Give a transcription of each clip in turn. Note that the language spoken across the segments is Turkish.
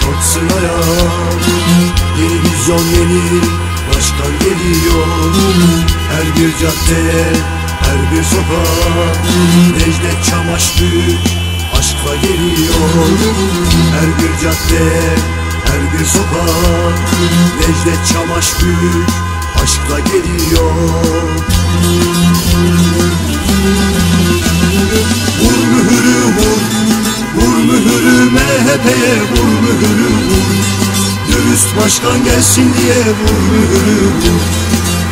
kalksın ayağa Yeni vizyon yeni başkan geliyor. Her bir caddeye her bir sokak. Necdet Çamaş büyük aşkla geliyor. Her bir caddeye her bir sokak. Necdet Çamaş büyük aşkla geliyor başkan gelsin diye vur mühürü vur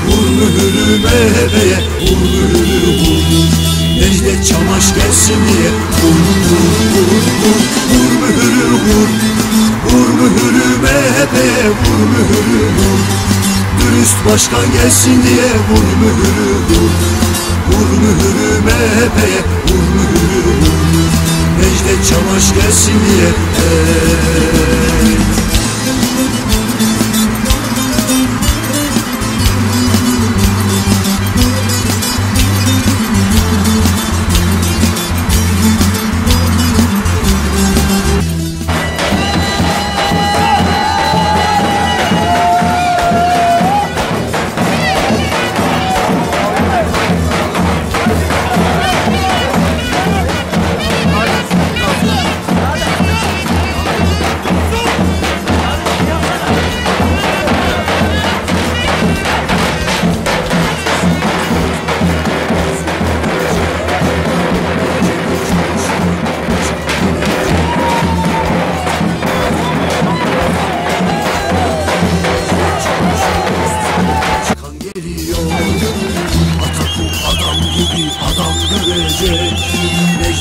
Vur mühürü MHP'ye vur mühürü vur Necdet Çamaş gelsin diye vur vur vur vur Vur mühürü vur Vur mühürü MHP'ye vur mühürü vur Dürüst başkan gelsin diye vur mühürü vur Vur mühürü MHP'ye vur mühürü vur Necdet Çamaş gelsin diye hey.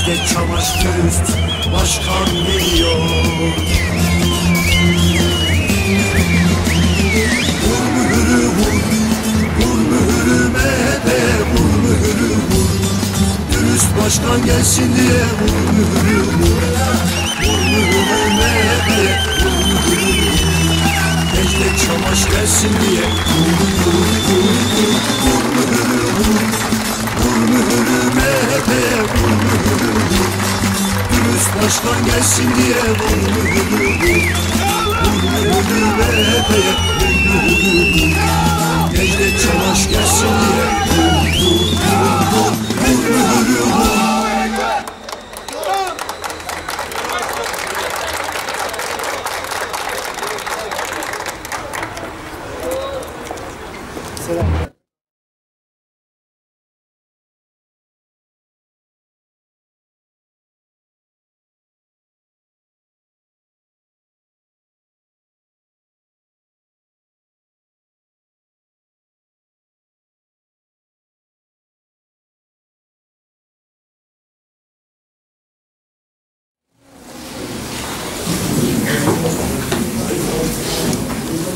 Necdet Çamaş dürüst başkan geliyor. Vur mühürü vur Vur mühürü MHP Vur mühürü vur. Dürüst başkan gelsin diye Vur mühürü vur. Vur mühürü MHP Vur mühürü vur. Necdet Çamaş gelsin diye Vur vur Başkan gelsin diye. Vur mühürü vur Vur mühürü MHP Vur mühürü vur Necdet Çamaş gelsin diye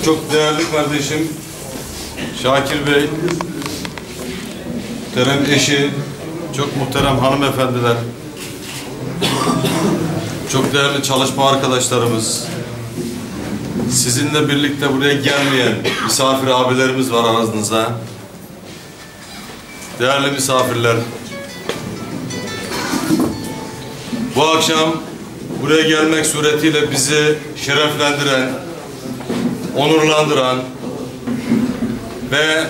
Çok değerli kardeşim Şakir Bey, muhterem eşi, çok muhterem hanımefendiler, çok değerli çalışma arkadaşlarımız, sizinle birlikte buraya gelmeyen misafir abilerimiz var aranızda. Değerli misafirler, bu akşam buraya gelmek suretiyle bizi şereflendiren, onurlandıran ve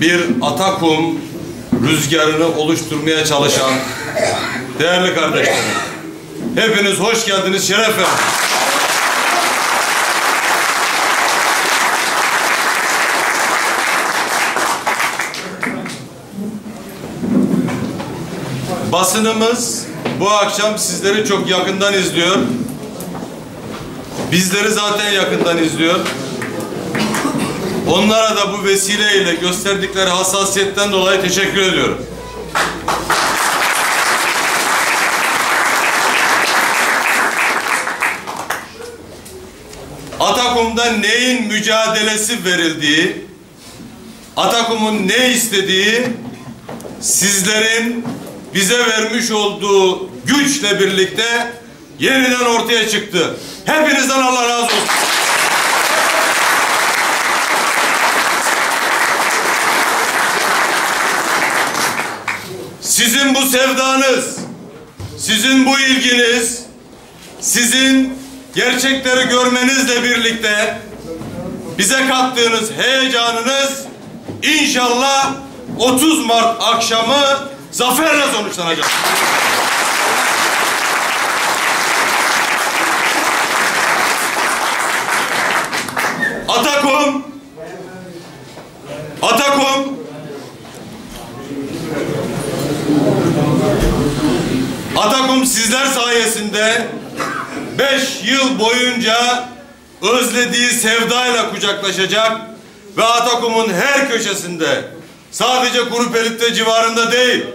bir Atakum rüzgarını oluşturmaya çalışan değerli kardeşlerim. Hepiniz hoş geldiniz, şeref verdiniz. Basınımız bu akşam sizleri çok yakından izliyor. Bizleri zaten yakından izliyor. Onlara da bu vesileyle gösterdikleri hassasiyetten dolayı teşekkür ediyorum. Atakum'da neyin mücadelesi verildiği, Atakum'un ne istediği, sizlerin bize vermiş olduğu güçle birlikte yeniden ortaya çıktı. Hepinizden Allah razı olsun. Sizin bu sevdanız, sizin bu ilginiz, sizin gerçekleri görmenizle birlikte bize kattığınız heyecanınız inşallah 30 Mart akşamı zaferle sonuçlanacak. Atakum Atakum Atakum sizler beş yıl boyunca özlediği sevdayla kucaklaşacak ve Atakum'un her köşesinde sadece Kurupelit'te civarında değil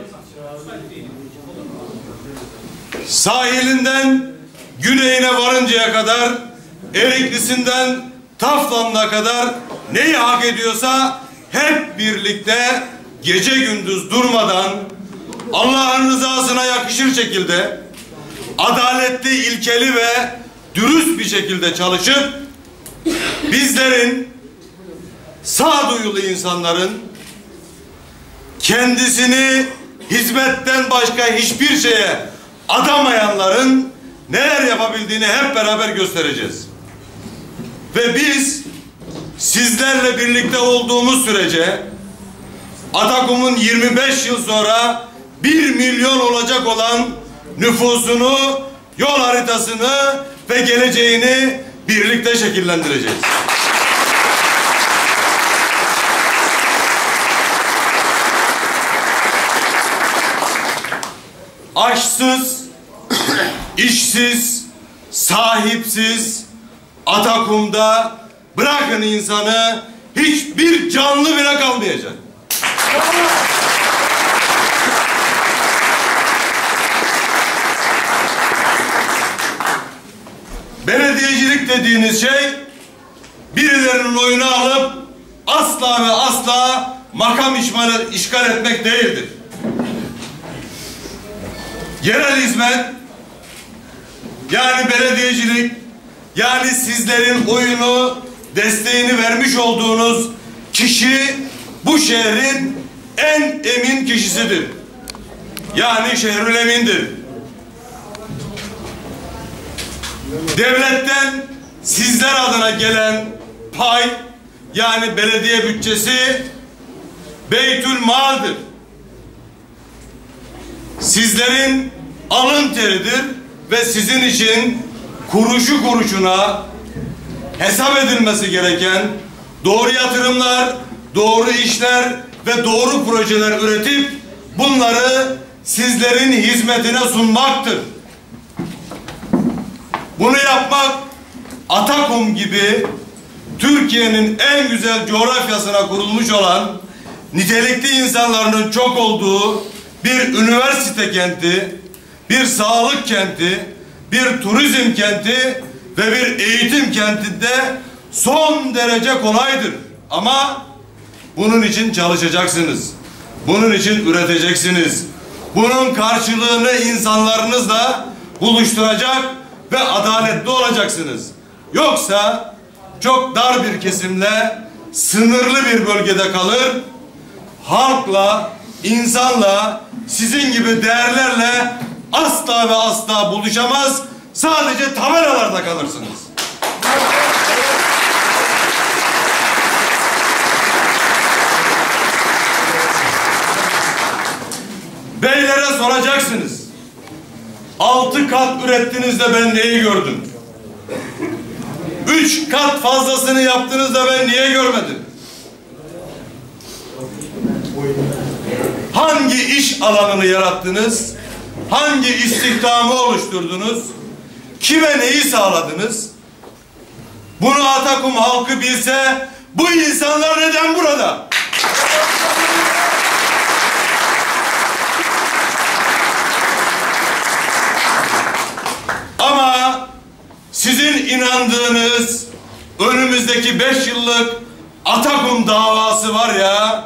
sahilinden güneyine varıncaya kadar Eriklisinden Taflan'ına kadar neyi hak ediyorsa hep birlikte gece gündüz durmadan Allah'ın rızasına yakışır şekilde adaletli, ilkeli ve dürüst bir şekilde çalışıp bizlerin sağduyulu insanların kendisini hizmetten başka hiçbir şeye adamayanların neler yapabildiğini hep beraber göstereceğiz. Ve biz sizlerle birlikte olduğumuz sürece Atakum'un 25 yıl sonra 1 milyon olacak olan nüfusunu, yol haritasını ve geleceğini birlikte şekillendireceğiz. Aşsız, işsiz, sahipsiz, Atakum'da bırakın insanı hiçbir canlı bile kalmayacak. Belediyecilik dediğiniz şey birilerinin oyunu alıp asla ve asla makam işgal, işgal etmek değildir. Yerel hizmet yani belediyecilik yani sizlerin oyunu desteğini vermiş olduğunuz kişi bu şehrin en emin kişisidir. Yani şehrül emindir. Devletten sizler adına gelen pay yani belediye bütçesi Beytül Mal'dır. Sizlerin alın teridir ve sizin için kuruşu kuruşuna hesap edilmesi gereken doğru yatırımlar, doğru işler ve doğru projeler üretip bunları sizlerin hizmetine sunmaktır. Bunu yapmak Atakum gibi Türkiye'nin en güzel coğrafyasına kurulmuş olan nitelikli insanların çok olduğu bir üniversite kenti, bir sağlık kenti, bir turizm kenti ve bir eğitim kentinde son derece kolaydır. Ama bunun için çalışacaksınız. Bunun için üreteceksiniz. Bunun karşılığını insanlarınızla buluşturacak ve adaletli olacaksınız. Yoksa çok dar bir kesimle sınırlı bir bölgede kalır, halkla, insanla, sizin gibi değerlerle asla ve asla buluşamaz, sadece tabelalarda kalırsınız. Beylere soracaksınız. Altı kat ürettiniz de ben neyi gördüm? Üç kat fazlasını yaptınız da ben niye görmedim? Hangi iş alanını yarattınız? Hangi istihdamı oluşturdunuz? Kime neyi sağladınız? Bunu Atakum halkı bilse bu insanlar neden burada? Ama sizin inandığınız önümüzdeki beş yıllık Atakum davası var ya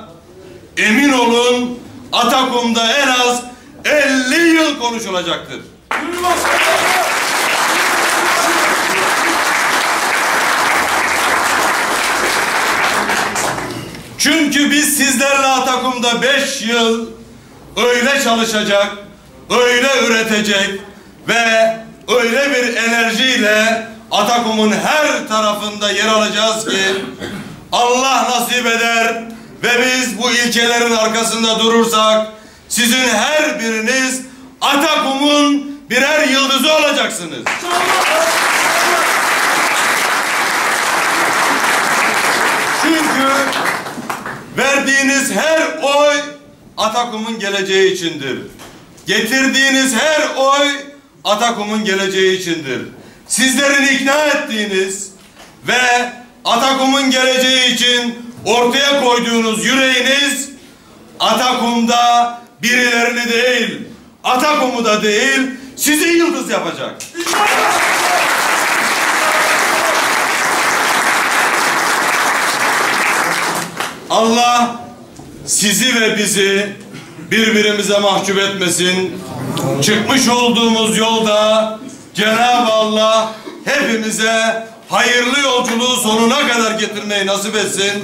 emin olun Atakum'da en az 50 yıl konuşulacaktır. Çünkü biz sizlerle Atakum'da beş yıl öyle çalışacak, öyle üretecek ve öyle bir enerjiyle Atakum'un her tarafında yer alacağız ki Allah nasip eder ve biz bu ilkelerin arkasında durursak sizin her biriniz Atakum'un birer yıldızı olacaksınız. Çünkü verdiğiniz her oy Atakum'un geleceği içindir. Getirdiğiniz her oy Atakum'un geleceği içindir. Sizlerin ikna ettiğiniz ve Atakum'un geleceği için ortaya koyduğunuz yüreğiniz Atakum'da birilerini değil, Atakum'u da değil, sizi yıldız yapacak. Allah sizi ve bizi birbirimize mahcup etmesin. Çıkmış olduğumuz yolda Cenab-ı Allah hepimize hayırlı yolculuğu sonuna kadar getirmeyi nasip etsin.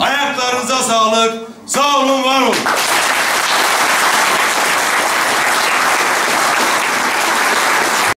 Ayaklarınıza sağlık. Sağ olun, var olun.